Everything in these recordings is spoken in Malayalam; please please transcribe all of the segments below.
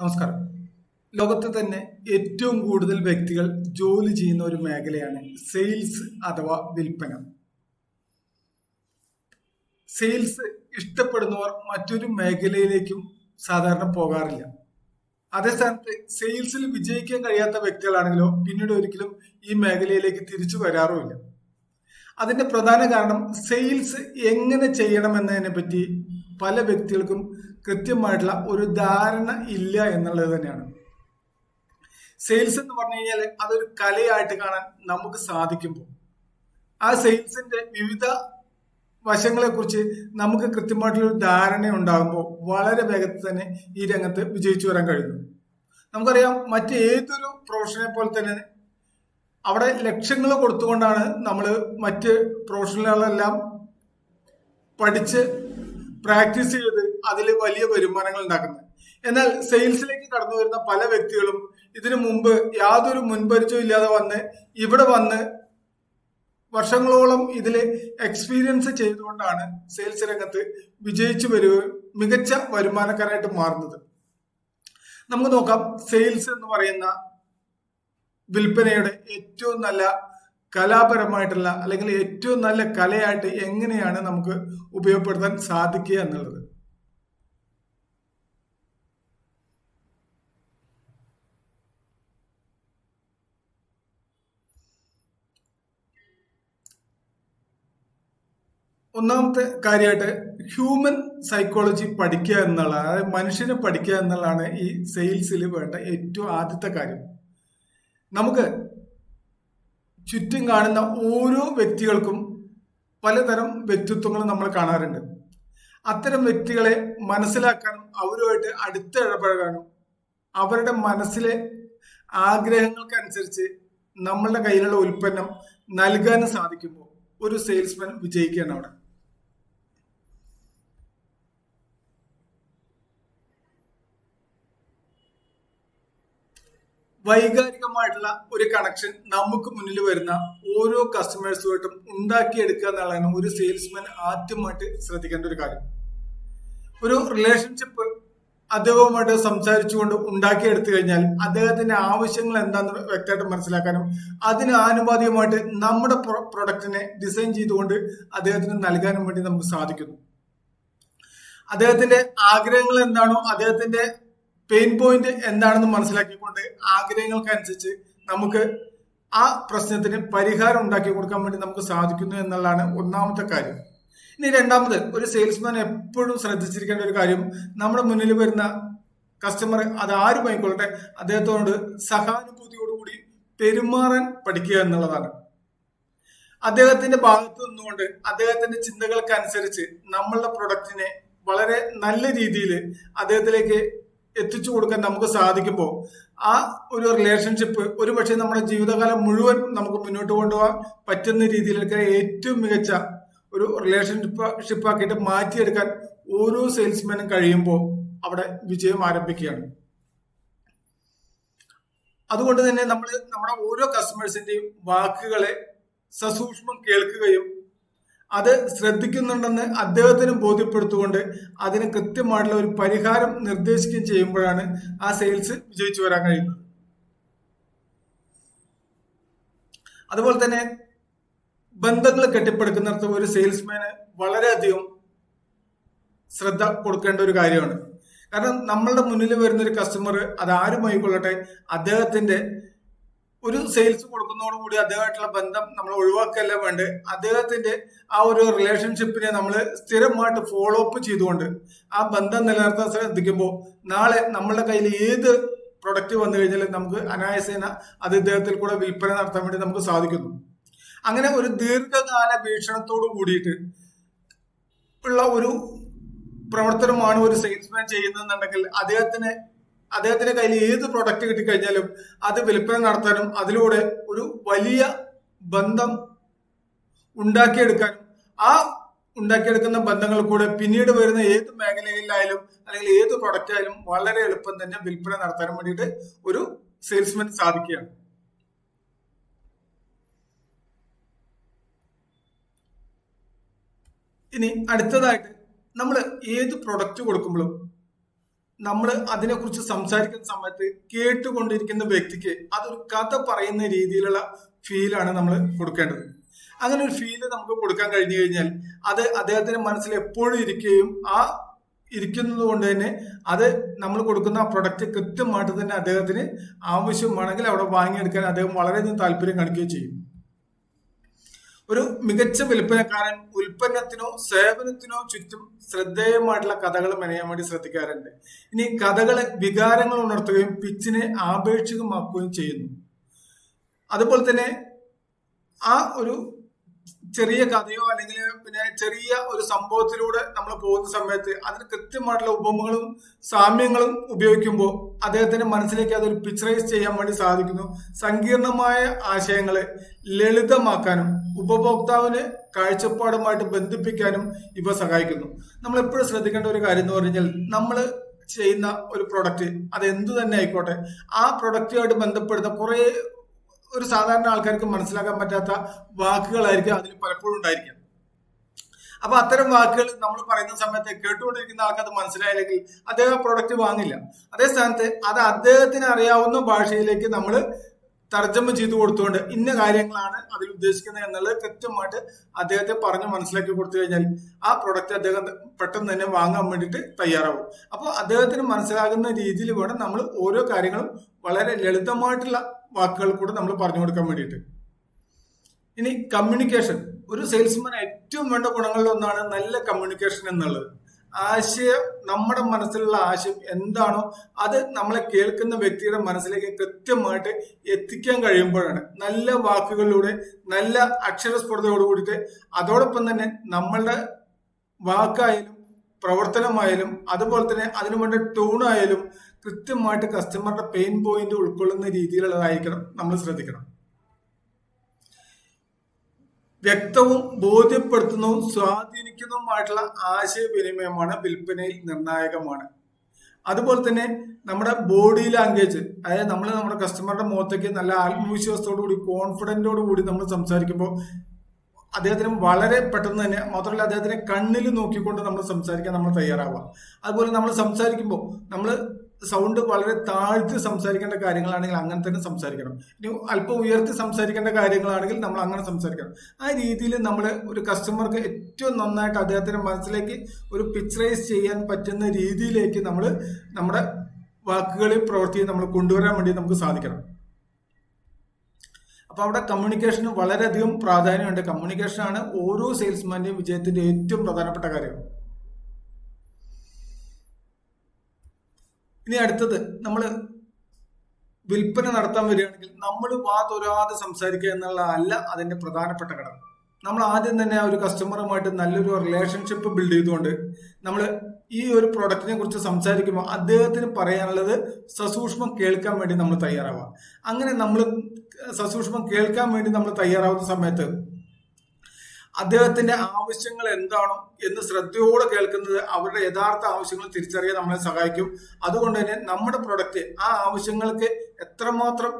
നമസ്കാരം. ലോകത്ത് തന്നെ ഏറ്റവും കൂടുതൽ വ്യക്തികൾ ജോലി ചെയ്യുന്ന ഒരു മേഖലയാണ് സെയിൽസ് അഥവാ വിൽപ്പന. സെയിൽസ് ഇഷ്ടപ്പെടുന്നവർ മറ്റൊരു മേഖലയിലേക്കും സാധാരണ പോകാറില്ല. അതേ സ്ഥാനത്ത് സെയിൽസിൽ വിജയിക്കാൻ കഴിയാത്ത വ്യക്തികളാണെങ്കിലോ പിന്നീട് ഒരിക്കലും ഈ മേഖലയിലേക്ക് തിരിച്ചു വരാറുമില്ല. അതിന്റെ പ്രധാന കാരണം സെയിൽസ് എങ്ങനെ ചെയ്യണമെന്നതിനെ പറ്റി പല വ്യക്തികൾക്കും കൃത്യമായിട്ടുള്ള ഒരു ധാരണ ഇല്ല എന്നുള്ളത് തന്നെയാണ്. സെയിൽസ് എന്ന് പറഞ്ഞു കഴിഞ്ഞാൽ അതൊരു കലയായിട്ട് കാണാൻ നമുക്ക് സാധിക്കുമ്പോൾ ആ സെയിൽസിന്റെ വിവിധ വശങ്ങളെ കുറിച്ച് നമുക്ക് കൃത്യമായിട്ടുള്ള ഒരു ധാരണ ഉണ്ടാകുമ്പോൾ വളരെ വേഗത്തിൽ തന്നെ ഈ രംഗത്ത് വിജയിച്ചു വരാൻ കഴിയുന്നു. നമുക്കറിയാം മറ്റേതൊരു പ്രൊഫഷനെ പോലെ തന്നെ അവിടെ ലക്ഷ്യങ്ങൾ കൊടുത്തുകൊണ്ടാണ് നമ്മൾ മറ്റ് പ്രൊഫഷണലുകളെല്ലാം പഠിച്ച് പ്രാക്ടീസ് ചെയ്ത് അതിൽ വലിയ വരുമാനങ്ങൾ ഉണ്ടാക്കുന്നത്. എന്നാൽ സെയിൽസിലേക്ക് കടന്നു വരുന്ന പല വ്യക്തികളും ഇതിനു മുമ്പ് യാതൊരു മുൻപരിചയം ഇല്ലാതെ വന്ന് ഇവിടെ വന്ന് വർഷങ്ങളോളം ഇതിൽ എക്സ്പീരിയൻസ് ചെയ്തുകൊണ്ടാണ് സെയിൽസ് രംഗത്ത് വിജയിച്ചു വരികയും മികച്ച വരുമാനക്കാരായിട്ട് മാറുന്നത്. നമുക്ക് നോക്കാം. സെയിൽസ് എന്ന് പറയുന്ന വിൽപ്പനയുടെ ഏറ്റവും നല്ല കലാപരമായിട്ടുള്ള അല്ലെങ്കിൽ ഏറ്റവും നല്ല കലയായിട്ട് എങ്ങനെയാണ് നമുക്ക് ഉപയോഗപ്പെടുത്താൻ സാധിക്കുക എന്നുള്ളത്. ഒന്നാമത്തെ കാര്യമായിട്ട് ഹ്യൂമൻ സൈക്കോളജി പഠിക്കുക എന്നുള്ള അതായത് മനുഷ്യനെ പഠിക്കുക എന്നുള്ളതാണ് ഈ സെയിൽസിൽ വേണ്ട ഏറ്റവും ആദ്യത്തെ കാര്യം. നമുക്ക് ചുറ്റും കാണുന്ന ഓരോ വ്യക്തികൾക്കും പലതരം വ്യക്തിത്വങ്ങൾ നമ്മൾ കാണാറുണ്ട്. അത്തരം വ്യക്തികളെ മനസ്സിലാക്കാനും അവരുമായിട്ട് അടുത്ത് ഇടപഴകാനും അവരുടെ മനസ്സിലെ ആഗ്രഹങ്ങൾക്കനുസരിച്ച് നമ്മളുടെ കയ്യിലുള്ള ഉൽപ്പന്നം നൽകാനും സാധിക്കുമ്പോൾ ഒരു സെയിൽസ്മാൻ വിജയിക്കുകയാണ് അവിടെ. വൈകാരികമായിട്ടുള്ള ഒരു കണക്ഷൻ നമുക്ക് മുന്നിൽ വരുന്ന ഓരോ കസ്റ്റമേഴ്സുമായിട്ടും ഉണ്ടാക്കിയെടുക്കുക എന്നുള്ളതാണ് ഒരു സെയിൽസ്മാൻ ആദ്യമായിട്ട് ശ്രദ്ധിക്കേണ്ട ഒരു കാര്യം. ഒരു റിലേഷൻഷിപ്പ് അദ്ദേഹവുമായിട്ട് സംസാരിച്ചുകൊണ്ട് ഉണ്ടാക്കിയെടുത്തു കഴിഞ്ഞാൽ അദ്ദേഹത്തിന്റെ ആവശ്യങ്ങൾ എന്താണെന്ന് വ്യക്തമായിട്ട് മനസ്സിലാക്കാനും അതിന് ആനുപാതികമായിട്ട് നമ്മുടെ പ്രൊഡക്റ്റിനെ ഡിസൈൻ ചെയ്തുകൊണ്ട് അദ്ദേഹത്തിന് നൽകാനും വേണ്ടി നമുക്ക് സാധിക്കുന്നു. അദ്ദേഹത്തിന്റെ ആഗ്രഹങ്ങൾ എന്താണോ അദ്ദേഹത്തിന്റെ പെയിൻ പോയിന്റ് എന്താണെന്ന് മനസ്സിലാക്കിക്കൊണ്ട് ആഗ്രഹങ്ങൾക്കനുസരിച്ച് നമുക്ക് ആ പ്രശ്നത്തിന് പരിഹാരം ഉണ്ടാക്കി കൊടുക്കാൻ വേണ്ടി നമുക്ക് സാധിക്കുന്നു എന്നുള്ളതാണ് ഒന്നാമത്തെ കാര്യം. ഇനി രണ്ടാമത് ഒരു സെയിൽസ്മാൻ എപ്പോഴും ശ്രദ്ധിച്ചിരിക്കേണ്ട ഒരു കാര്യം നമ്മുടെ മുന്നിൽ വരുന്ന കസ്റ്റമർ അത് ആരും ആയിക്കൊള്ളട്ടെ അദ്ദേഹത്തോട് സഹാനുഭൂതിയോടുകൂടി പെരുമാറാൻ പഠിക്കുക എന്നുള്ളതാണ്. അദ്ദേഹത്തിന്റെ ഭാഗത്ത് നിന്നുകൊണ്ട് അദ്ദേഹത്തിന്റെ ചിന്തകൾക്കനുസരിച്ച് നമ്മളുടെ പ്രൊഡക്റ്റിനെ വളരെ നല്ല രീതിയിൽ അദ്ദേഹത്തിലേക്ക് എത്തിച്ചു കൊടുക്കാൻ നമുക്ക് സാധിക്കുമ്പോൾ ആ ഒരു റിലേഷൻഷിപ്പ് ഒരു പക്ഷേ നമ്മുടെ ജീവിതകാലം മുഴുവൻ നമുക്ക് മുന്നോട്ട് കൊണ്ടുപോകാൻ പറ്റുന്ന രീതിയിലൊക്കെ ഏറ്റവും മികച്ച ഒരു റിലേഷൻഷിപ്പ് ഷിപ്പാക്കിയിട്ട് മാറ്റിയെടുക്കാൻ ഓരോ സെയിൽസ്മാനും കഴിയുമ്പോൾ അവിടെ വിജയം ആരംഭിക്കുകയാണ്. അതുകൊണ്ട് തന്നെ നമ്മൾ നമ്മുടെ ഓരോ കസ്റ്റമേഴ്സിന്റെയും വാക്കുകളെ സസൂക്ഷ്മം കേൾക്കുകയും അത് ശ്രദ്ധിക്കുന്നുണ്ടെന്ന് അദ്ദേഹത്തിനും ബോധ്യപ്പെടുത്തുകൊണ്ട് അതിന് കൃത്യമായിട്ടുള്ള ഒരു പരിഹാരം നിർദ്ദേശിക്കുകയും ചെയ്യുമ്പോഴാണ് ആ സെയിൽസ് വിജയിച്ചു വരാൻ കഴിയുന്നത്. അതുപോലെ തന്നെ ബന്ധങ്ങൾ കെട്ടിപ്പടുക്കുന്നിടത്ത് ഒരു സെയിൽസ്മാന് വളരെയധികം ശ്രദ്ധ കൊടുക്കേണ്ട ഒരു കാര്യമാണ്. കാരണം നമ്മളുടെ മുന്നിൽ വരുന്ന ഒരു കസ്റ്റമർ അത് ആരുമായിക്കൊള്ളട്ടെ അദ്ദേഹത്തിന്റെ ഒരു സെയിൽസ് കൊടുക്കുന്നതോടുകൂടി അദ്ദേഹമായിട്ടുള്ള ബന്ധം നമ്മൾ ഒഴിവാക്കല്ല വേണ്ട അദ്ദേഹത്തിന്റെ ആ ഒരു റിലേഷൻഷിപ്പിനെ നമ്മൾ സ്ഥിരമായിട്ട് ഫോളോ അപ്പ് ചെയ്തുകൊണ്ട് ആ ബന്ധം നിലനിർത്താൻ ശ്രദ്ധിക്കുമ്പോൾ നാളെ നമ്മളുടെ കയ്യിൽ ഏത് പ്രൊഡക്റ്റ് വന്നു കഴിഞ്ഞാൽ നമുക്ക് അനായസേന അത് ഇദ്ദേഹത്തിൽ കൂടെ വിൽപ്പന നടത്താൻ വേണ്ടി നമുക്ക് സാധിക്കുന്നു. അങ്ങനെ ഒരു ദീർഘകാല വീക്ഷണത്തോട് കൂടിയിട്ട് ഉള്ള ഒരു പ്രവർത്തനമാണ് ഒരു സെയിൽസ്മാൻ ചെയ്യുന്നതെന്നുണ്ടെങ്കിൽ അദ്ദേഹത്തിന് അദ്ദേഹത്തിന്റെ കയ്യിൽ ഏത് പ്രൊഡക്റ്റ് കിട്ടിക്കഴിഞ്ഞാലും അത് വിൽപ്പന നടത്താനും അതിലൂടെ ഒരു വലിയ ബന്ധം ഉണ്ടാക്കിയെടുക്കാനും ആ ഉണ്ടാക്കിയെടുക്കുന്ന ബന്ധങ്ങൾ കൂടെ പിന്നീട് വരുന്ന ഏത് മേഖലയിലായാലും അല്ലെങ്കിൽ ഏത് പ്രൊഡക്റ്റ് ആയാലും വളരെ എളുപ്പം തന്നെ വിൽപ്പന നടത്താനും വേണ്ടിയിട്ട് ഒരു സെയിൽസ്മെൻ സാധിക്കുകയാണ്. ഇനി അടുത്തതായിട്ട് നമ്മൾ ഏത് പ്രൊഡക്റ്റ് കൊടുക്കുമ്പോഴും നമ്മൾ അതിനെക്കുറിച്ച് സംസാരിക്കുന്ന സമയത്ത് കേട്ടുകൊണ്ടിരിക്കുന്ന വ്യക്തിക്ക് അതൊരു കഥ പറയുന്ന രീതിയിലുള്ള ഫീലാണ് നമ്മൾ കൊടുക്കേണ്ടത്. അങ്ങനെ ഒരു ഫീൽ നമുക്ക് കൊടുക്കാൻ കഴിഞ്ഞു കഴിഞ്ഞാൽ അത് അദ്ദേഹത്തിന്റെ മനസ്സിൽ എപ്പോഴും ഇരിക്കുകയും ആ ഇരിക്കുന്നത് കൊണ്ട് തന്നെ അത് നമ്മൾ കൊടുക്കുന്ന പ്രൊഡക്റ്റ് കൃത്യമായിട്ട് തന്നെ അദ്ദേഹത്തിന് ആവശ്യമാണെങ്കിൽ അവിടെ വാങ്ങിയെടുക്കാൻ അദ്ദേഹം വളരെയധികം താല്പര്യം കാണിക്കുകയും ചെയ്യും. ഒരു മികച്ച വിൽപ്പനക്കാരൻ ഉൽപ്പന്നത്തിനോ സേവനത്തിനോ ചുറ്റും ശ്രദ്ധേയമായിട്ടുള്ള കഥകൾ മെനയാൻ വേണ്ടി ശ്രദ്ധിക്കാറുണ്ട്. ഇനി കഥകളെ വികാരങ്ങൾ ഉണർത്തുകയും പിച്ചിനെ ആപേക്ഷികമാക്കുകയും ചെയ്യുന്നു. അതുപോലെ തന്നെ ആ ഒരു ചെറിയ കഥയോ അല്ലെങ്കിൽ പിന്നെ ചെറിയ ഒരു സംഭവത്തിലൂടെ നമ്മൾ പോകുന്ന സമയത്ത് അതിന് കൃത്യമായിട്ടുള്ള ഉപമകളും സാമ്യങ്ങളും ഉപയോഗിക്കുമ്പോൾ അദ്ദേഹത്തിന്റെ മനസ്സിലേക്ക് അതൊരു പിക്ചറൈസ് ചെയ്യാൻ വേണ്ടി സാധിക്കുന്നു. സങ്കീർണമായ ആശയങ്ങളെ ലളിതമാക്കാനും ഉപഭോക്താവിന് കാഴ്ചപ്പാടുമായിട്ട് ബന്ധിപ്പിക്കാനും ഇവ സഹായിക്കുന്നു. നമ്മൾ എപ്പോഴും ശ്രദ്ധിക്കേണ്ട ഒരു കാര്യം എന്ന് പറഞ്ഞാൽ നമ്മൾ ചെയ്യുന്ന ഒരു പ്രൊഡക്റ്റ് അത് എന്തു തന്നെ ആയിക്കോട്ടെ ആ പ്രൊഡക്റ്റുമായിട്ട് ബന്ധപ്പെടുന്ന കുറേ ഒരു സാധാരണ ആൾക്കാർക്ക് മനസ്സിലാക്കാൻ പറ്റാത്ത വാക്കുകളായിരിക്കും അതിൽ പലപ്പോഴും ഉണ്ടായിരിക്കുക. അപ്പൊ അത്തരം വാക്കുകൾ നമ്മൾ പറയുന്ന സമയത്ത് കേട്ടുകൊണ്ടിരിക്കുന്ന ആൾക്ക് അത് മനസ്സിലായില്ലെങ്കിൽ അദ്ദേഹം പ്രൊഡക്റ്റ് വാങ്ങില്ല. അതേ സ്ഥാനത്ത് അത് അദ്ദേഹത്തിന് അറിയാവുന്ന ഭാഷയിലേക്ക് നമ്മൾ തർജമ ചെയ്തു കൊടുത്തുകൊണ്ട് ഇന്ന കാര്യങ്ങളാണ് അതിൽ ഉദ്ദേശിക്കുന്നത് എന്നുള്ളത് കൃത്യമായിട്ട് അദ്ദേഹത്തെ പറഞ്ഞ് മനസ്സിലാക്കി കൊടുത്തു കഴിഞ്ഞാൽ ആ പ്രൊഡക്റ്റ് അദ്ദേഹം പെട്ടെന്ന് തന്നെ വാങ്ങാൻ വേണ്ടിയിട്ട് തയ്യാറാവും. അപ്പോൾ അദ്ദേഹത്തിന് മനസ്സിലാകുന്ന രീതിയിൽ വേണം നമ്മൾ ഓരോ കാര്യങ്ങളും വളരെ ലളിതമായിട്ടുള്ള വാക്കുകൾ കൂടെ നമ്മൾ പറഞ്ഞു കൊടുക്കാൻ വേണ്ടിയിട്ട്. ഇനി കമ്മ്യൂണിക്കേഷൻ ഒരു സെയിൽസ്മാൻ ഏറ്റവും വേണ്ട ഗുണങ്ങളിൽ ഒന്നാണ് നല്ല കമ്മ്യൂണിക്കേഷൻ എന്നുള്ളത്. ആശയം നമ്മുടെ മനസ്സിലുള്ള ആശയം എന്താണോ അത് നമ്മളെ കേൾക്കുന്ന വ്യക്തിയുടെ മനസ്സിലേക്ക് കൃത്യമായിട്ട് എത്തിക്കാൻ കഴിയുമ്പോഴാണ്. നല്ല വാക്കുകളിലൂടെ നല്ല അക്ഷരസ്ഫുടതയോട് കൂടിയിട്ട് അതോടൊപ്പം തന്നെ നമ്മളുടെ വാക്കായാലും പ്രവർത്തനമായാലും അതുപോലെ തന്നെ അതിനു വേണ്ട ടൂണായാലും കൃത്യമായിട്ട് കസ്റ്റമറുടെ പെയിൻ പോയിന്റ് ഉൾക്കൊള്ളുന്ന രീതിയിലുള്ളതായിരിക്കണം നമ്മൾ ശ്രദ്ധിക്കണം. വ്യക്തവും ബോധ്യപ്പെടുത്തുന്നതും സ്വാധീനിക്കുന്നതുമായിട്ടുള്ള ആശയവിനിമയമാണ് വിൽപ്പനയിൽ നിർണായകമാണ്. അതുപോലെ തന്നെ നമ്മുടെ ബോഡി ലാംഗ്വേജ് അതായത് നമ്മൾ നമ്മുടെ കസ്റ്റമറുടെ മുഖത്തേക്ക് നല്ല ആത്മവിശ്വാസത്തോടു കൂടി കോൺഫിഡന്റോടു കൂടി നമ്മൾ സംസാരിക്കുമ്പോൾ അദ്ദേഹത്തിന് വളരെ പെട്ടെന്ന് തന്നെ മാത്രമല്ല അദ്ദേഹത്തിനെ കണ്ണിൽ നോക്കിക്കൊണ്ട് നമ്മൾ സംസാരിക്കാൻ നമ്മൾ തയ്യാറാവുക. അതുപോലെ നമ്മൾ സംസാരിക്കുമ്പോൾ നമ്മൾ സൗണ്ട് വളരെ താഴ്ത്തി സംസാരിക്കേണ്ട കാര്യങ്ങളാണെങ്കിൽ അങ്ങനെ തന്നെ സംസാരിക്കണം. ഇനി അല്പം ഉയർത്തി സംസാരിക്കേണ്ട കാര്യങ്ങളാണെങ്കിൽ നമ്മൾ അങ്ങനെ സംസാരിക്കണം. ആ രീതിയിൽ നമ്മൾ ഒരു കസ്റ്റമർക്ക് ഏറ്റവും നന്നായിട്ട് അദ്ദേഹത്തിന്റെ മനസ്സിലേക്ക് ഒരു പിക്ചറൈസ് ചെയ്യാൻ പറ്റുന്ന രീതിയിലേക്ക് നമ്മൾ നമ്മുടെ വാക്കുകളിൽ പ്രവർത്തി നമ്മൾ കൊണ്ടുവരാൻ വേണ്ടി നമുക്ക് സാധിക്കണം. അപ്പൊ അവിടെ കമ്മ്യൂണിക്കേഷന് വളരെയധികം പ്രാധാന്യമുണ്ട്. കമ്മ്യൂണിക്കേഷനാണ് ഓരോ സെയിൽസ്മാന്റെയും വിജയത്തിന്റെ ഏറ്റവും പ്രധാനപ്പെട്ട കാര്യം. ഇനി അടുത്തത് നമ്മൾ വിൽപ്പന നടത്താൻ വരികയാണെങ്കിൽ നമ്മൾ വാ തൊരാതെ സംസാരിക്കുക എന്നുള്ള അല്ല അതിന്റെ പ്രധാനപ്പെട്ട ഘടകം. നമ്മൾ ആദ്യം തന്നെ ആ ഒരു കസ്റ്റമറുമായിട്ട് നല്ലൊരു റിലേഷൻഷിപ്പ് ബിൽഡ് ചെയ്തുകൊണ്ട് നമ്മൾ ഈ ഒരു പ്രൊഡക്റ്റിനെ കുറിച്ച് സംസാരിക്കുമ്പോൾ അദ്ദേഹത്തിന് പറയാനുള്ളത് സസൂക്ഷ്മം കേൾക്കാൻ വേണ്ടി നമ്മൾ തയ്യാറാവുക. അങ്ങനെ നമ്മൾ സസൂക്ഷ്മം കേൾക്കാൻ വേണ്ടി നമ്മൾ തയ്യാറാവുന്ന സമയത്ത് അദ്ദേഹത്തിന്റെ ആവശ്യങ്ങൾ എന്താണോ എന്ന് ശ്രദ്ധയോടെ കേൾക്കുന്നത് അവരുടെ യഥാർത്ഥ ആവശ്യങ്ങൾ തിരിച്ചറിയാൻ നമ്മളെ സഹായിക്കും. അതുകൊണ്ട് തന്നെ നമ്മുടെ പ്രൊഡക്റ്റ് ആ ആവശ്യങ്ങൾക്ക് എത്രമാത്രം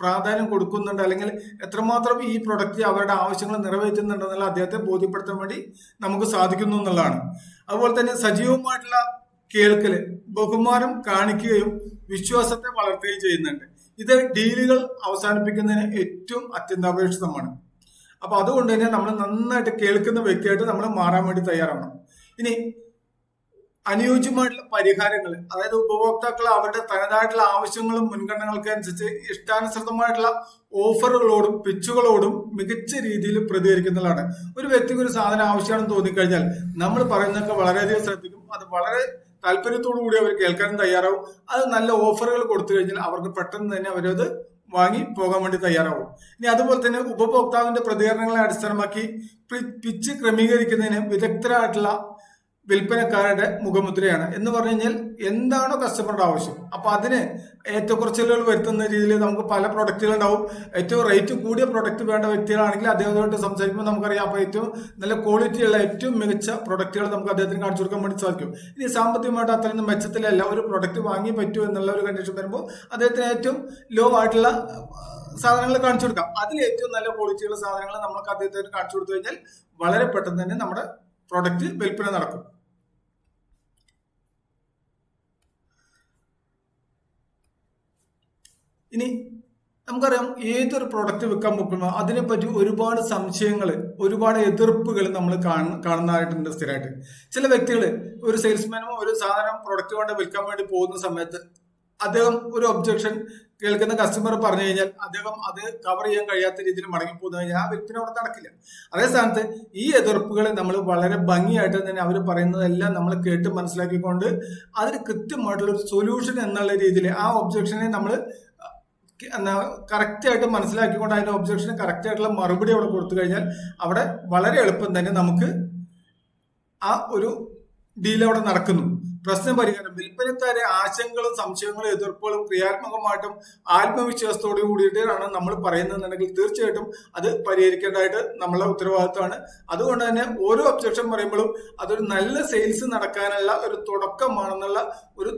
പ്രാധാന്യം കൊടുക്കുന്നുണ്ട് അല്ലെങ്കിൽ എത്രമാത്രം ഈ പ്രൊഡക്റ്റ് അവരുടെ ആവശ്യങ്ങൾ നിറവേറ്റുന്നുണ്ടെന്നുള്ള അദ്ദേഹത്തെ ബോധ്യപ്പെടുത്താൻ വേണ്ടി നമുക്ക് സാധിക്കുന്നു എന്നുള്ളതാണ്. അതുപോലെ തന്നെ സജീവമായിട്ടുള്ള കേൾക്കൽ ബഹുമാനം കാണിക്കുകയും വിശ്വാസത്തെ വളർത്തുകയും ചെയ്യുന്നുണ്ട്. ഇത് ഡീലുകൾ അവസാനിപ്പിക്കുന്നതിന് ഏറ്റവും അത്യന്താപേക്ഷിതമാണ്. അപ്പൊ അതുകൊണ്ട് തന്നെ നമ്മൾ നന്നായിട്ട് കേൾക്കുന്ന വ്യക്തിയായിട്ട് നമ്മൾ മാറാൻ വേണ്ടി തയ്യാറാവണം. ഇനി അനുയോജ്യമായിട്ടുള്ള പരിഹാരങ്ങൾ അതായത് ഉപഭോക്താക്കൾ അവരുടെ തനതായിട്ടുള്ള ആവശ്യങ്ങളും മുൻഗണനകൾക്ക് അനുസരിച്ച് ഇഷ്ടാനുസൃതമായിട്ടുള്ള ഓഫറുകളോടും പിച്ചുകളോടും മികച്ച രീതിയിൽ പ്രതികരിക്കുന്നതാണ്. ഒരു വ്യക്തിക്ക് ഒരു സാധനം ആവശ്യമാണെന്ന് തോന്നിക്കഴിഞ്ഞാൽ നമ്മൾ പറയുന്നതൊക്കെ വളരെയധികം ശ്രദ്ധിക്കും. അത് വളരെ താല്പര്യത്തോടു കൂടി അവർ കേൾക്കാനും തയ്യാറാവും. അത് നല്ല ഓഫറുകൾ കൊടുത്തു കഴിഞ്ഞാൽ അവർക്ക് പെട്ടെന്ന് തന്നെ അവരത് വാങ്ങി പോകാൻ വേണ്ടി തയ്യാറാവും. ഇനി അതുപോലെ തന്നെ ഉപഭോക്താവിന്റെ പ്രതികരണങ്ങളെ അടിസ്ഥാനമാക്കി പിച്ച് ക്രമീകരിക്കുന്നതിന് വിദഗ്ധരായിട്ടുള്ള വിൽപ്പനക്കാരുടെ മുഖമുദ്രയാണ്. എന്ന് പറഞ്ഞു കഴിഞ്ഞാൽ എന്താണോ കസ്റ്റമറുടെ ആവശ്യം. അപ്പൊ അതിന് ഏറ്റക്കുറച്ചിലുകൾ വരുത്തുന്ന രീതിയിൽ നമുക്ക് പല പ്രൊഡക്റ്റുകൾ ഉണ്ടാവും. ഏറ്റവും റേറ്റ് കൂടിയ പ്രൊഡക്റ്റ് വേണ്ട വ്യക്തികളാണെങ്കിൽ അദ്ദേഹത്തോട്ട് സംസാരിക്കുമ്പോൾ നമുക്കറിയാം അപ്പൊ ഏറ്റവും നല്ല ക്വാളിറ്റിയുള്ള ഏറ്റവും മികച്ച പ്രൊഡക്റ്റുകൾ നമുക്ക് അദ്ദേഹത്തിന് കാണിച്ചു കൊടുക്കാൻ വേണ്ടി സാധിക്കും. ഇനി സാമ്പത്തികമായിട്ട് അത്രയൊന്നും മെച്ചത്തിലല്ല. ഒരു പ്രൊഡക്റ്റ് വാങ്ങി പറ്റൂ എന്നുള്ള ഒരു കണ്ടീഷൻ വരുമ്പോൾ അദ്ദേഹത്തിന് ഏറ്റവും ലോ ആയിട്ടുള്ള സാധനങ്ങൾ കാണിച്ചു കൊടുക്കാം. അതിൽ ഏറ്റവും നല്ല ക്വാളിറ്റിയുള്ള സാധനങ്ങൾ നമുക്ക് അദ്ദേഹത്തിന് കാണിച്ചു കൊടുത്തു കഴിഞ്ഞാൽ വളരെ പെട്ടെന്ന് തന്നെ നമ്മുടെ പ്രൊഡക്റ്റ് വിൽപ്പന നടക്കും. ഇനി നമുക്കറിയാം ഏതൊരു പ്രൊഡക്റ്റ് വിൽക്കാൻ പോകുമ്പോൾ അതിനെപ്പറ്റി ഒരുപാട് സംശയങ്ങൾ ഒരുപാട് എതിർപ്പുകൾ നമ്മൾ കാണുന്നതായിട്ടുണ്ട് സ്ഥിരമായിട്ട്. ചില വ്യക്തികൾ ഒരു സെയിൽസ്മാനോ ഒരു സാധനം പ്രൊഡക്റ്റ് കൊണ്ട് വിൽക്കാൻ വേണ്ടി പോകുന്ന സമയത്ത് അദ്ദേഹം ഒരു ഒബ്ജെക്ഷൻ കേൾക്കുന്ന കസ്റ്റമർ പറഞ്ഞു കഴിഞ്ഞാൽ അദ്ദേഹം അത് കവർ ചെയ്യാൻ കഴിയാത്ത രീതിയിൽ മടങ്ങി പോകുന്നു കഴിഞ്ഞാൽ ആ വ്യക്തിനെ അവിടെ നടക്കില്ല. അതേ സ്ഥാനത്ത് ഈ എതിർപ്പുകളെ നമ്മൾ വളരെ ഭംഗിയായിട്ട് തന്നെ അവർ പറയുന്നതെല്ലാം നമ്മൾ കേട്ട് മനസ്സിലാക്കിക്കൊണ്ട് അതിന് കൃത്യമായിട്ടുള്ള ഒരു സൊല്യൂഷൻ എന്നുള്ള രീതിയിൽ ആ ഒബ്ജെക്ഷനെ നമ്മൾ കറക്റ്റ് ആയിട്ട് മനസ്സിലാക്കിക്കൊണ്ട് അതിന്റെ ഒബ്ജക്ഷന് കറക്റ്റ് ആയിട്ടുള്ള മറുപടി അവിടെ കൊടുത്തു കഴിഞ്ഞാൽ അവിടെ വളരെ എളുപ്പം തന്നെ നമുക്ക് ആ ഒരു ഡീൽ അവിടെ നടക്കുന്നു. പ്രശ്ന പരിഹാരം. വിൽപ്പനക്കാരെ ആശങ്കകളും സംശയങ്ങളും എതിർപ്പുകളും ക്രിയാത്മകമായിട്ടും ആത്മവിശ്വാസത്തോടു കൂടിയിട്ടാണ് നമ്മൾ പറയുന്നതെന്നുണ്ടെങ്കിൽ തീർച്ചയായിട്ടും അത് പരിഹരിക്കേണ്ടതായിട്ട് നമ്മളെ ഉത്തരവാദിത്തമാണ് അതുകൊണ്ട് തന്നെ ഓരോ ഒബ്ജക്ഷൻ പറയുമ്പോഴും അതൊരു നല്ല സെയിൽസ് നടക്കാനുള്ള ഒരു തുടക്കമാണെന്നുള്ള ഒരു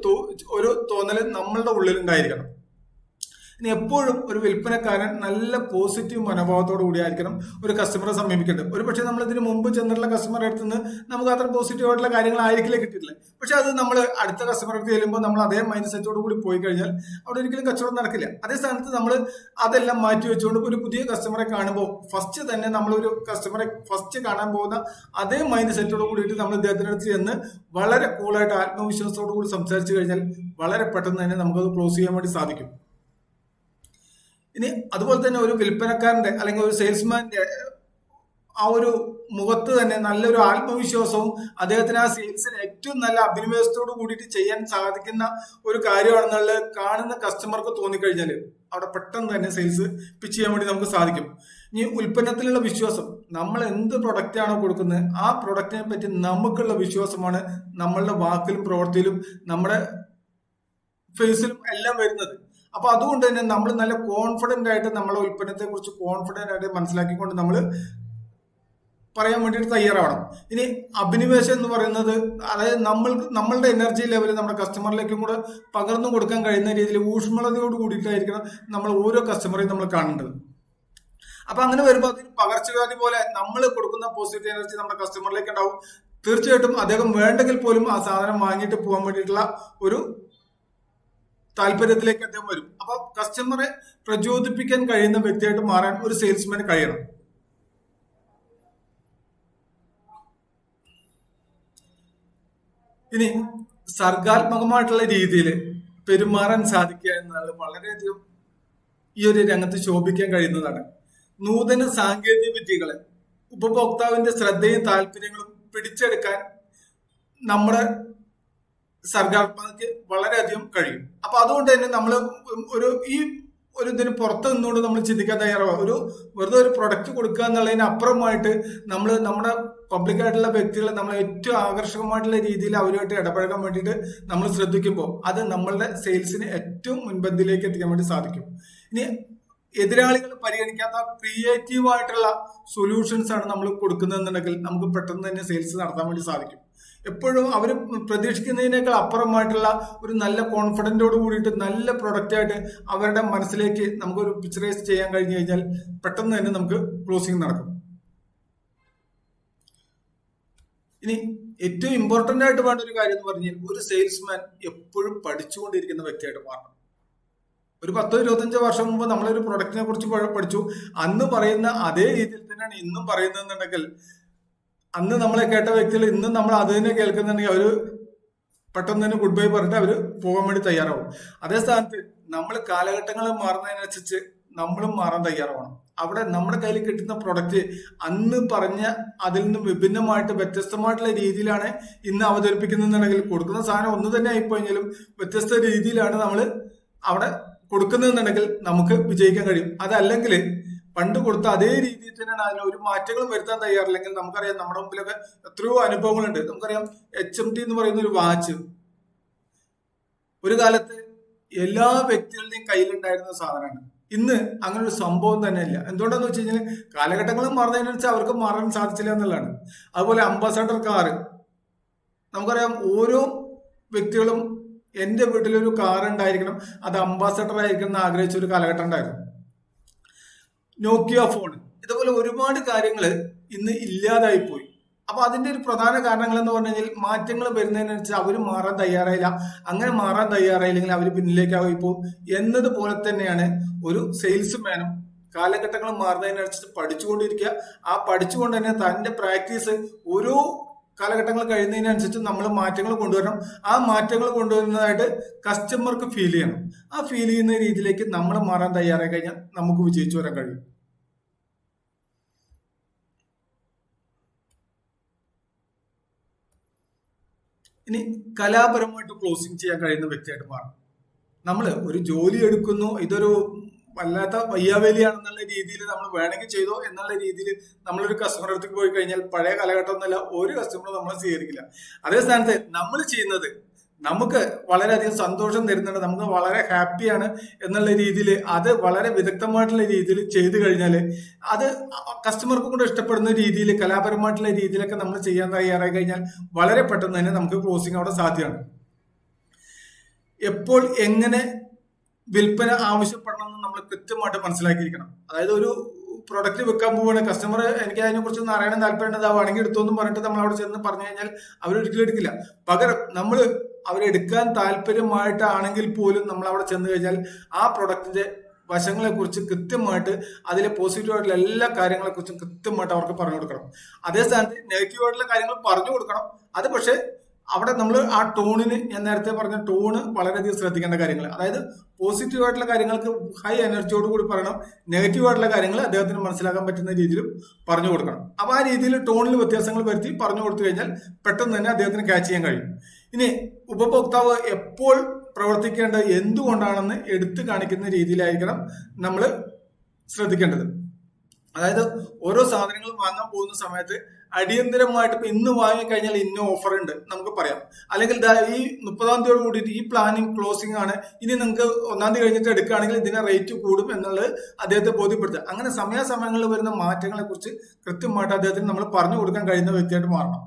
ഒരു തോന്നൽ നമ്മളുടെ ഉള്ളിലുണ്ടായിരിക്കണം. ഇനി എപ്പോഴും ഒരു വിൽപ്പനക്കാരൻ നല്ല പോസിറ്റീവ് മനോഭാവത്തോടു കൂടി ആയിരിക്കണം ഒരു കസ്റ്റമറെ സമീപിക്കേണ്ടത്. ഒരു പക്ഷേ നമ്മൾ ഇതിന് മുമ്പ് ചെന്നിട്ടുള്ള കസ്റ്റമർ അടുത്ത് നിന്ന് നമുക്ക് അത്ര പോസിറ്റീവ് ആയിട്ടുള്ള കാര്യങ്ങൾ ആയിരിക്കില്ല കിട്ടിയിട്ടില്ല. പക്ഷെ അത് നമ്മൾ അടുത്ത കസ്റ്റമറെ അടുത്ത് ചെല്ലുമ്പോൾ നമ്മൾ അതേ മൈൻഡ് സെറ്റോട് കൂടി പോയി കഴിഞ്ഞാൽ അവിടെ ഒരിക്കലും കച്ചവടം നടക്കില്ല. അതേ സ്ഥാനത്ത് നമ്മൾ അതെല്ലാം മാറ്റി വെച്ചുകൊണ്ട് ഒരു പുതിയ കസ്റ്റമറെ കാണുമ്പോൾ ഫസ്റ്റ് തന്നെ നമ്മളൊരു കസ്റ്റമറെ ഫസ്റ്റ് കാണാൻ പോകുന്ന അതേ മൈൻഡ് സെറ്റോട് കൂടിയിട്ട് നമ്മൾ ഇദ്ദേഹത്തിന്റെ അടുത്ത് ചെന്ന് വളരെ കൂളായിട്ട് ആത്മവിശ്വാസത്തോടു കൂടി സംസാരിച്ചു കഴിഞ്ഞാൽ വളരെ പെട്ടെന്ന് തന്നെ നമുക്കത് ക്ലോസ് ചെയ്യാൻ വേണ്ടി സാധിക്കും. ഇനി അതുപോലെ തന്നെ ഒരു വിൽപ്പനക്കാരന്റെ അല്ലെങ്കിൽ ഒരു സെയിൽസ്മാന്റെ ആ ഒരു മുഖത്ത് തന്നെ നല്ലൊരു ആത്മവിശ്വാസവും അദ്ദേഹത്തിന് ആ സെയിൽസിന് ഏറ്റവും നല്ല അഭിനിവേശത്തോട് കൂടിയിട്ട് ചെയ്യാൻ സാധിക്കുന്ന ഒരു കാര്യമാണെന്നുള്ളത് കാണുന്ന കസ്റ്റമർക്ക് തോന്നിക്കഴിഞ്ഞാൽ അവിടെ പെട്ടെന്ന് തന്നെ സെയിൽസ് പിച്ച് ചെയ്യാൻ വേണ്ടി നമുക്ക് സാധിക്കും. ഇനി ഉൽപ്പന്നത്തിലുള്ള വിശ്വാസം നമ്മൾ എന്ത് പ്രൊഡക്റ്റാണോ കൊടുക്കുന്നത് ആ പ്രൊഡക്റ്റിനെ പറ്റി നമുക്കുള്ള വിശ്വാസമാണ് നമ്മളുടെ വാക്കിലും പ്രവൃത്തിയിലും നമ്മുടെ ഫേസിലും എല്ലാം വരുന്നത്. അപ്പൊ അതുകൊണ്ട് തന്നെ നമ്മൾ നല്ല കോൺഫിഡന്റ് ആയിട്ട് നമ്മളെ ഉൽപ്പന്നത്തെ കുറിച്ച് കോൺഫിഡന്റ് ആയിട്ട് മനസ്സിലാക്കിക്കൊണ്ട് നമ്മൾ പറയാൻ വേണ്ടിയിട്ട് തയ്യാറാവണം. ഇനി അഭിനിവേശം എന്ന് പറയുന്നത് അതായത് നമ്മൾ നമ്മളുടെ എനർജി ലെവൽ നമ്മുടെ കസ്റ്റമറിലേക്കും കൂടെ പകർന്നു കൊടുക്കാൻ കഴിയുന്ന രീതിയിൽ ഊഷ്മളതയോട് കൂടിയിട്ടായിരിക്കണം നമ്മൾ ഓരോ കസ്റ്റമറെയും നമ്മൾ കാണേണ്ടത്. അപ്പൊ അങ്ങനെ വരുമ്പോൾ അതിന് പകർച്ചവ്യാധി പോലെ നമ്മൾ കൊടുക്കുന്ന പോസിറ്റീവ് എനർജി നമ്മുടെ കസ്റ്റമറിലേക്ക് ഉണ്ടാവും. തീർച്ചയായിട്ടും അദ്ദേഹം വേണ്ടെങ്കിൽ പോലും ആ സാധനം വാങ്ങിയിട്ട് പോകാൻ വേണ്ടിയിട്ടുള്ള ഒരു താല്പര്യത്തിലേക്ക് അദ്ദേഹം വരും. അപ്പൊ കസ്റ്റമറെ പ്രചോദിപ്പിക്കാൻ കഴിയുന്ന വ്യക്തിയായിട്ട് മാറാൻ ഒരു സെയിൽസ്മാൻ കഴിയണം. ഇനി സർഗാത്മകമായിട്ടുള്ള രീതിയിൽ പെരുമാറാൻ സാധിക്കുക എന്നുള്ളത് വളരെയധികം ഈ ഒരു രംഗത്ത് ശോഭിക്കാൻ കഴിയുന്നതാണ്. നൂതന സാങ്കേതിക വിദ്യകളെ ഉപഭോക്താവിന്റെ ശ്രദ്ധയും താല്പര്യങ്ങളും പിടിച്ചെടുക്കാൻ നമ്മുടെ സർഗാത്മകതയ്ക്ക് വളരെയധികം കഴിയും. അപ്പൊ അതുകൊണ്ട് തന്നെ നമ്മൾ ഒരു ഈ ഒരു ഇതിന് പുറത്ത് നിന്നുകൊണ്ട് നമ്മൾ ചിന്തിക്കാൻ തയ്യാറാവുക ഒരു വെറുതെ ഒരു പ്രൊഡക്റ്റ് കൊടുക്കുക എന്നുള്ളതിന് അപ്പുറമായിട്ട് നമ്മൾ നമ്മുടെ പബ്ലിക്കായിട്ടുള്ള വ്യക്തികളെ നമ്മൾ ഏറ്റവും ആകർഷകമായിട്ടുള്ള രീതിയിൽ അവരുമായിട്ട് ഇടപഴകാൻ വേണ്ടിയിട്ട് നമ്മൾ ശ്രദ്ധിക്കുമ്പോൾ അത് നമ്മളുടെ സെയിൽസിന് ഏറ്റവും മുൻപന്തിയിലേക്ക് എത്തിക്കാൻ വേണ്ടി സാധിക്കും. ഇനി എതിരാളികൾ പരിഗണിക്കാത്ത ക്രിയേറ്റീവ് ആയിട്ടുള്ള സൊല്യൂഷൻസ് ആണ് നമ്മൾ കൊടുക്കുന്നതെന്നുണ്ടെങ്കിൽ നമുക്ക് പെട്ടെന്ന് തന്നെ സെയിൽസ് നടത്താൻ വേണ്ടി സാധിക്കും. എപ്പോഴും അവർ പ്രതീക്ഷിക്കുന്നതിനേക്കാൾ അപ്പുറമായിട്ടുള്ള ഒരു നല്ല കോൺഫിഡന്റോട് കൂടിയിട്ട് നല്ല പ്രൊഡക്റ്റായിട്ട് അവരുടെ മനസ്സിലേക്ക് നമുക്കൊരു പിക്ചറൈസ് ചെയ്യാൻ കഴിഞ്ഞു കഴിഞ്ഞാൽ പെട്ടെന്ന് തന്നെ നമുക്ക് ക്ലോസിങ് നടക്കും. ഇനി ഏറ്റവും ഇമ്പോർട്ടന്റ് ആയിട്ട് വേണ്ട ഒരു കാര്യം എന്ന് പറഞ്ഞാൽ ഒരു സെയിൽസ്മാൻ എപ്പോഴും പഠിച്ചുകൊണ്ടിരിക്കുന്ന വ്യക്തിയായിട്ട് മാറണം. ഒരു പത്തോ ഇരുപത്തഞ്ചോ വർഷം മുമ്പ് നമ്മളൊരു പ്രൊഡക്റ്റിനെ കുറിച്ച് പഠിച്ചു. അന്ന് പറയുന്ന അതേ രീതിയിൽ തന്നെയാണ് ഇന്നും പറയുന്നതെന്നുണ്ടെങ്കിൽ അന്ന് നമ്മളെ കേട്ട വ്യക്തികൾ ഇന്നും നമ്മൾ അത് തന്നെ കേൾക്കുന്നുണ്ടെങ്കിൽ അവർ പെട്ടെന്ന് തന്നെ ഗുഡ് ബൈ പറഞ്ഞിട്ട് അവർ പോകാൻ വേണ്ടി തയ്യാറാവും. അതേ സ്ഥാനത്ത് നമ്മൾ കാലഘട്ടങ്ങൾ മാറുന്നതിനനുസരിച്ച് നമ്മളും മാറാൻ തയ്യാറാവണം. അവിടെ നമ്മുടെ കയ്യിൽ കിട്ടുന്ന പ്രൊഡക്റ്റ് അന്ന് പറഞ്ഞ അതിൽ നിന്നും വിഭിന്നമായിട്ട് വ്യത്യസ്തമായിട്ടുള്ള രീതിയിലാണ് ഇന്ന് അവതരിപ്പിക്കുന്നതെന്നുണ്ടെങ്കിൽ കൊടുക്കുന്ന സാധനം ഒന്ന് തന്നെ ആയിപ്പോയെങ്കിലും വ്യത്യസ്ത രീതിയിലാണ് നമ്മൾ അവിടെ കൊടുക്കുന്നതെന്നുണ്ടെങ്കിൽ നമുക്ക് വിജയിക്കാൻ കഴിയും. അതല്ലെങ്കിൽ പണ്ട് കൊടുത്ത അതേ രീതിയിൽ തന്നെയാണ് അതിന് ഒരു മാറ്റങ്ങളും വരുത്താൻ തയ്യാറില്ലെങ്കിൽ നമുക്കറിയാം നമ്മുടെ മുമ്പിലൊക്കെ എത്രയോ അനുഭവങ്ങളുണ്ട്. നമുക്കറിയാം എച്ച് എം ടി എന്ന് പറയുന്ന ഒരു വാച്ച്. ഒരു കാലത്ത് എല്ലാ വ്യക്തികളുടെയും കയ്യിലുണ്ടായിരുന്ന സാധനമാണ്. ഇന്ന് അങ്ങനെ ഒരു സംഭവം തന്നെ ഇല്ല എന്തുകൊണ്ടാന്ന് വെച്ച് കഴിഞ്ഞാൽ കാലഘട്ടങ്ങളും മാറുന്നതിനനുസരിച്ച് അവർക്ക് മാറാൻ സാധിച്ചില്ല എന്നുള്ളതാണ്. അതുപോലെ അംബാസഡർ കാറ് നമുക്കറിയാം ഓരോ വ്യക്തികളും എന്റെ വീട്ടിലൊരു കാർ ഉണ്ടായിരിക്കണം. അത് അംബാസഡർ ആയിരിക്കണം എന്ന് ആഗ്രഹിച്ച ഒരു കാലഘട്ടം ഉണ്ടായിരുന്നു. Nokia phone. ഇതുപോലെ ഒരുപാട് കാര്യങ്ങൾ ഇന്ന് ഇല്ലാതായി പോയി അപ്പൊ അതിന്റെ ഒരു പ്രധാന കാരണങ്ങൾ എന്ന് പറഞ്ഞു കഴിഞ്ഞാൽ മാറ്റങ്ങൾ വരുന്നതിനനുസരിച്ച് അവർ മാറാൻ തയ്യാറായില്ല. അങ്ങനെ മാറാൻ തയ്യാറായില്ലെങ്കിൽ അവർ പിന്നിലേക്കാവും ഇപ്പോൾ എന്നതുപോലെ തന്നെയാണ് ഒരു സെയിൽസ്മാനും കാലഘട്ടങ്ങൾ മാറുന്നതിനനുസരിച്ച് പഠിച്ചുകൊണ്ടിരിക്കുക. ആ പഠിച്ചുകൊണ്ട് തന്നെ തന്റെ പ്രാക്ടീസ് ഓരോ കാലഘട്ടങ്ങൾ കഴിയുന്നതിനനുസരിച്ച് നമ്മൾ മാറ്റങ്ങൾ കൊണ്ടുവരണം. ആ മാറ്റങ്ങൾ കൊണ്ടുവരുന്നതായിട്ട് കസ്റ്റമർക്ക് ഫീൽ ചെയ്യണം. ആ ഫീൽ ചെയ്യുന്ന രീതിയിലേക്ക് നമ്മൾ മാറാൻ തയ്യാറായി കഴിഞ്ഞാൽ നമുക്ക് വിജയിച്ചു വരാൻ കഴിയും. ഇനി കലാപരമായിട്ട് ക്ലോസിങ് ചെയ്യാൻ കഴിയുന്ന വ്യക്തിയായിട്ട് മാറണം. നമ്മൾ ഒരു ജോലി എടുക്കുന്നു ഇതൊരു വല്ലാത്ത വയ്യാവേലിയാണെന്നുള്ള രീതിയിൽ നമ്മൾ വേണമെങ്കിൽ ചെയ്തോ എന്നുള്ള രീതിയിൽ നമ്മളൊരു കസ്റ്റമർ അടുത്ത് പോയി കഴിഞ്ഞാൽ പഴയ കാലഘട്ടം എന്നല്ല ഒരു കസ്റ്റമറും നമ്മൾ സ്വീകരിക്കില്ല. അതേ സ്ഥാനത്ത് നമ്മൾ ചെയ്യുന്നത് നമുക്ക് വളരെയധികം സന്തോഷം തരുന്നുണ്ട് നമുക്ക് വളരെ ഹാപ്പിയാണ് എന്നുള്ള രീതിയിൽ അത് വളരെ വിദഗ്ധമായിട്ടുള്ള രീതിയിൽ ചെയ്തു കഴിഞ്ഞാൽ അത് കസ്റ്റമർക്ക് കൂടെ ഇഷ്ടപ്പെടുന്ന രീതിയിൽ കലാപരമായിട്ടുള്ള രീതിയിലൊക്കെ നമ്മൾ ചെയ്യാൻ തയ്യാറായി കഴിഞ്ഞാൽ വളരെ പെട്ടെന്ന് തന്നെ നമുക്ക് ക്ലോസിങ് അവിടെ സാധ്യമാണ്. എപ്പോൾ എങ്ങനെ വിൽപ്പന ആവശ്യപ്പെടണം എന്ന് നമ്മൾ കൃത്യമായിട്ട് മനസ്സിലാക്കിയിരിക്കണം. അതായത് ഒരു പ്രൊഡക്റ്റ് വെക്കാൻ പോവുകയാണ് കസ്റ്റമർ എനിക്ക് അതിനെ കുറിച്ച് ഒന്ന് അറിയണം താല്പര്യം വേണമെങ്കിൽ എടുത്തോന്നും പറഞ്ഞിട്ട് നമ്മൾ അവിടെ ചെന്ന് പറഞ്ഞു കഴിഞ്ഞാൽ അവർ ഒരിക്കലും എടുക്കില്ല. പകരം നമ്മൾ അവരെടുക്കാൻ താല്പര്യമായിട്ടാണെങ്കിൽ പോലും നമ്മൾ അവിടെ ചെന്ന് കഴിഞ്ഞാൽ ആ പ്രൊഡക്റ്റിന്റെ വശങ്ങളെ കുറിച്ച് കൃത്യമായിട്ട് അതിലെ പോസിറ്റീവ് ആയിട്ടുള്ള എല്ലാ കാര്യങ്ങളെ കുറിച്ചും കൃത്യമായിട്ട് അവർക്ക് പറഞ്ഞു കൊടുക്കണം. അതേ സ്ഥാനത്ത് നെഗറ്റീവ് ആയിട്ടുള്ള കാര്യങ്ങൾ പറഞ്ഞു കൊടുക്കണം. അത് പക്ഷേ അവിടെ നമ്മൾ ആ ടോണിന് ഞാൻ നേരത്തെ പറഞ്ഞ ടോണ് വളരെയധികം ശ്രദ്ധിക്കേണ്ട കാര്യങ്ങൾ അതായത് പോസിറ്റീവ് ആയിട്ടുള്ള കാര്യങ്ങൾക്ക് ഹൈ എനർജിയോട് കൂടി പറയണം. നെഗറ്റീവ് ആയിട്ടുള്ള കാര്യങ്ങൾ അദ്ദേഹത്തിന് മനസ്സിലാക്കാൻ പറ്റുന്ന രീതിയിലും പറഞ്ഞു കൊടുക്കണം. അപ്പൊ ആ രീതിയിൽ ടോണിൽ വ്യത്യാസങ്ങൾ വരുത്തി പറഞ്ഞു കൊടുത്തു കഴിഞ്ഞാൽ പെട്ടെന്ന് തന്നെ അദ്ദേഹത്തിന് ക്യാച്ച് ചെയ്യാൻ കഴിയും. ഇനി ഉപഭോക്താവ് എപ്പോൾ പ്രവർത്തിക്കേണ്ടത് എന്തുകൊണ്ടാണെന്ന് എടുത്തു കാണിക്കുന്ന രീതിയിലായിരിക്കണം നമ്മൾ ശ്രദ്ധിക്കേണ്ടത്. അതായത് ഓരോ സാധനങ്ങളും വാങ്ങാൻ പോകുന്ന സമയത്ത് അടിയന്തരമായിട്ട് ഇപ്പൊ ഇന്ന് വാങ്ങിക്കഴിഞ്ഞാൽ ഇന്ന ഓഫർ ഉണ്ട് നമുക്ക് പറയാം. അല്ലെങ്കിൽ ഈ മുപ്പതാം തീയതി കൂടിയിട്ട് ഈ പ്ലാനിങ് ക്ലോസിംഗ് ആണ്. ഇനി നിങ്ങൾക്ക് ഒന്നാം തീയതി കഴിഞ്ഞിട്ട് എടുക്കുകയാണെങ്കിൽ ഇതിനെ റേറ്റ് കൂടും എന്നുള്ളത് അദ്ദേഹത്തെ ബോധ്യപ്പെടുത്തുക. അങ്ങനെ സമയാസമയങ്ങളിൽ വരുന്ന മാറ്റങ്ങളെ കുറിച്ച് കൃത്യമായിട്ട് അദ്ദേഹത്തിന് നമ്മൾ പറഞ്ഞു കൊടുക്കാൻ കഴിയുന്ന വ്യക്തിയായിട്ട് മാറണം.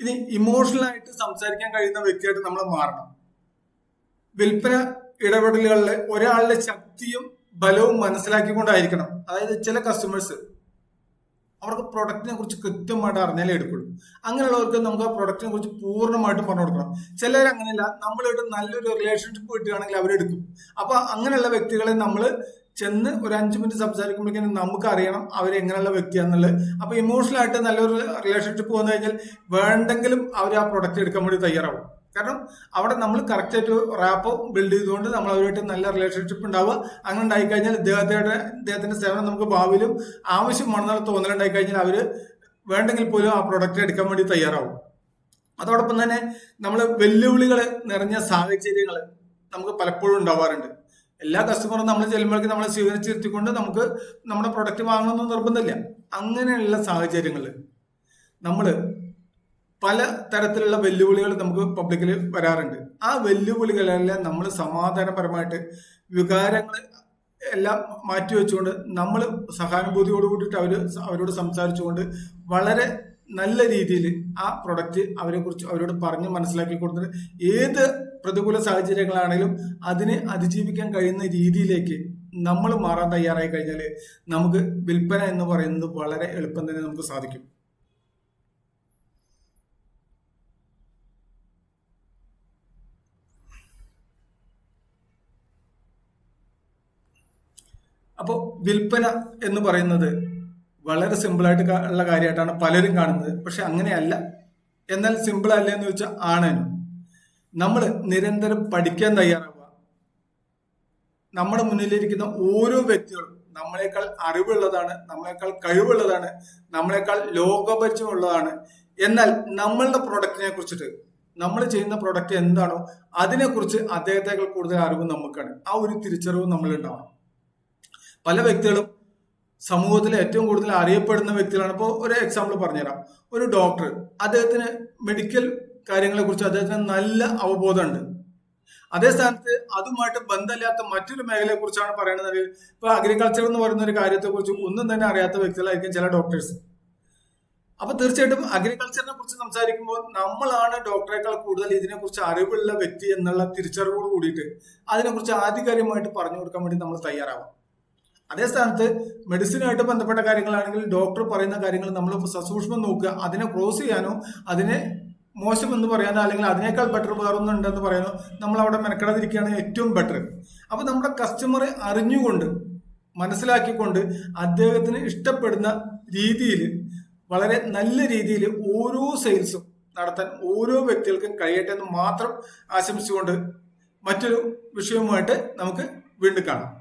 ഇനി ഇമോഷണൽ ആയിട്ട് സംസാരിക്കാൻ കഴിയുന്ന വ്യക്തിയായിട്ട് നമ്മൾ മാറണം. വിൽപ്പന ഇടപെടലുകളിൽ ഒരാളുടെ ശക്തിയും ബലവും മനസ്സിലാക്കിക്കൊണ്ടായിരിക്കണം. അതായത് ചില കസ്റ്റമേഴ്സ് അവർക്ക് പ്രൊഡക്റ്റിനെ കുറിച്ച് കൃത്യമായിട്ട് അറിഞ്ഞാലേ എടുക്കുള്ളൂ. അങ്ങനെയുള്ളവർക്ക് നമുക്ക് ആ പ്രൊഡക്റ്റിനെ കുറിച്ച് പൂർണമായിട്ടും പറഞ്ഞു കൊടുക്കണം. ചിലർ അങ്ങനെയല്ല നമ്മളായിട്ട് നല്ലൊരു റിലേഷൻഷിപ്പ് കിട്ടുകയാണെങ്കിൽ അവരെടുക്കും അപ്പൊ അങ്ങനെയുള്ള വ്യക്തികളെ നമ്മൾ ചെന്ന് ഒരു അഞ്ച് മിനിറ്റ് സംസാരിക്കുമ്പോഴേക്കും നമുക്ക് അറിയണം അവർ എങ്ങനെയുള്ള വ്യക്തിയാണെന്നുള്ളത്. അപ്പൊ ഇമോഷണൽ ആയിട്ട് നല്ലൊരു റിലേഷൻഷിപ്പ് വന്നു കഴിഞ്ഞാൽ വേണ്ടെങ്കിലും അവർ ആ പ്രൊഡക്റ്റ് എടുക്കാൻ വേണ്ടി തയ്യാറാവും. കാരണം അവിടെ നമ്മൾ കറക്റ്റായിട്ട് റാപ്പ് ബിൽഡ് ചെയ്തുകൊണ്ട് നമ്മൾ അവരുമായിട്ട് നല്ല റിലേഷൻഷിപ്പ് ഉണ്ടാവുക. അങ്ങനെ ഉണ്ടായിക്കഴിഞ്ഞാൽ ഇദ്ദേഹത്തിന്റെ ഇദ്ദേഹത്തിന്റെ സേവനം നമുക്ക് ഭാവിയിലും ആവശ്യമാണെന്നുള്ള തോന്നലുണ്ടായി കഴിഞ്ഞാൽ അവർ വേണ്ടെങ്കിൽ പോലും ആ പ്രൊഡക്റ്റ് എടുക്കാൻ വേണ്ടി തയ്യാറാവും. അതോടൊപ്പം തന്നെ നമ്മൾ വെല്ലുവിളികൾ നിറഞ്ഞ സാഹചര്യങ്ങൾ നമുക്ക് പലപ്പോഴും ഉണ്ടാവാറുണ്ട്. എല്ലാ കസ്റ്റമറും നമ്മൾ ചെല്ലുമ്പോഴേക്കും നമ്മളെ സ്വീകരിച്ചിരുത്തിക്കൊണ്ട് നമുക്ക് നമ്മുടെ പ്രൊഡക്റ്റ് വാങ്ങണമെന്ന് നിർബന്ധമില്ല. അങ്ങനെയുള്ള സാഹചര്യങ്ങളിൽ നമ്മൾ പല തരത്തിലുള്ള വെല്ലുവിളികൾ നമുക്ക് പബ്ലിക്കിൽ വരാറുണ്ട്. ആ വെല്ലുവിളികളെല്ലാം നമ്മൾ സമാധാനപരമായിട്ട് വികാരങ്ങൾ എല്ലാം മാറ്റി വെച്ചുകൊണ്ട് നമ്മൾ സഹാനുഭൂതിയോട് കൂടിയിട്ട് അവർ അവരോട് സംസാരിച്ചുകൊണ്ട് വളരെ നല്ല രീതിയിൽ ആ പ്രൊഡക്റ്റ് അവരെ കുറിച്ച് അവരോട് പറഞ്ഞ് മനസ്സിലാക്കി കൊടുത്തിട്ട് ഏത് പ്രതികൂല സാഹചര്യങ്ങളാണെങ്കിലും അതിനെ അതിജീവിക്കാൻ കഴിയുന്ന രീതിയിലേക്ക് നമ്മൾ മാറാൻ തയ്യാറായി കഴിഞ്ഞാൽ നമുക്ക് വിൽപ്പന എന്ന് പറയുന്നത് വളരെ എളുപ്പം തന്നെ നമുക്ക് സാധിക്കും. അപ്പോൾ വിൽപ്പന എന്ന് പറയുന്നത് വളരെ സിമ്പിളായിട്ട് ഉള്ള കാര്യമായിട്ടാണ് പലരും കാണുന്നത്. പക്ഷെ അങ്ങനെയല്ല. എന്നാൽ സിമ്പിൾ അല്ല എന്ന് വെച്ചാൽ ആണേനും. നമ്മൾ നിരന്തരം പഠിക്കാൻ തയ്യാറാവുക. നമ്മുടെ മുന്നിലിരിക്കുന്ന ഓരോ വ്യക്തികളും നമ്മളെക്കാൾ അറിവുള്ളതാണ് നമ്മളെക്കാൾ കഴിവുള്ളതാണ് നമ്മളെക്കാൾ ലോകപരിചയമുള്ളതാണ്. എന്നാൽ നമ്മളുടെ പ്രൊഡക്റ്റിനെ കുറിച്ചിട്ട് നമ്മൾ ചെയ്യുന്ന പ്രൊഡക്റ്റ് എന്താണോ അതിനെക്കുറിച്ച് അദ്ദേഹത്തെക്കാൾ കൂടുതൽ അറിവ് നമുക്കാണ്. ആ ഒരു തിരിച്ചറിവ് നമ്മൾ ഉണ്ടാവണം. പല വ്യക്തികളും സമൂഹത്തിൽ ഏറ്റവും കൂടുതൽ അറിയപ്പെടുന്ന വ്യക്തികളാണ്. ഇപ്പോൾ ഒരു എക്സാമ്പിൾ പറഞ്ഞുതരാം. ഒരു ഡോക്ടർ അദ്ദേഹത്തിന് മെഡിക്കൽ കാര്യങ്ങളെ കുറിച്ച് അദ്ദേഹത്തിന് നല്ല അവബോധമുണ്ട്. അതേ സ്ഥാനത്ത് അതുമായിട്ട് ബന്ധമില്ലാത്ത മറ്റൊരു മേഖലയെ കുറിച്ചാണ് പറയുന്നത് ഇപ്പൊ അഗ്രികൾച്ചർ എന്ന് പറയുന്ന ഒരു കാര്യത്തെ കുറിച്ച് ഒന്നും തന്നെ അറിയാത്ത വ്യക്തികളായിരിക്കും ചില ഡോക്ടേഴ്സ് അപ്പൊ തീർച്ചയായിട്ടും അഗ്രികൾച്ചറിനെ കുറിച്ച് സംസാരിക്കുമ്പോൾ നമ്മളാണ് ഡോക്ടറേക്കാൾ കൂടുതൽ ഇതിനെക്കുറിച്ച് അറിവുള്ള വ്യക്തി എന്നുള്ള തിരിച്ചറിവോട് കൂടിയിട്ട് അതിനെക്കുറിച്ച് ആധികാരികമായിട്ട് പറഞ്ഞു കൊടുക്കാൻ വേണ്ടി നമ്മൾ തയ്യാറാവാം അതേ സ്ഥാനത്ത് മെഡിസിനുമായിട്ട് ബന്ധപ്പെട്ട കാര്യങ്ങളാണെങ്കിൽ ഡോക്ടർ പറയുന്ന കാര്യങ്ങൾ നമ്മൾ സസൂക്ഷ്മം നോക്കുക. അതിനെ ക്രോസ് ചെയ്യാനോ അതിനെ മോശം എന്ന് പറയാനോ അല്ലെങ്കിൽ അതിനേക്കാൾ ബെറ്റർ വേറൊന്നുണ്ടെന്ന് പറയാനോ നമ്മൾ അവിടെ മെനക്കെടാതിരിക്കുകയാണ് ഏറ്റവും ബെറ്റർ അപ്പോൾ നമ്മുടെ കസ്റ്റമറെ അറിഞ്ഞുകൊണ്ട് മനസ്സിലാക്കിക്കൊണ്ട് അദ്ദേഹത്തിന് ഇഷ്ടപ്പെടുന്ന രീതിയിൽ വളരെ നല്ല രീതിയിൽ ഓരോ സെയിൽസും നടത്താൻ ഓരോ വ്യക്തികൾക്കും കഴിയട്ടെ എന്ന് മാത്രം ആശംസിച്ചുകൊണ്ട് മറ്റൊരു വിഷയവുമായിട്ട് നമുക്ക് വീണ്ടും കാണാം.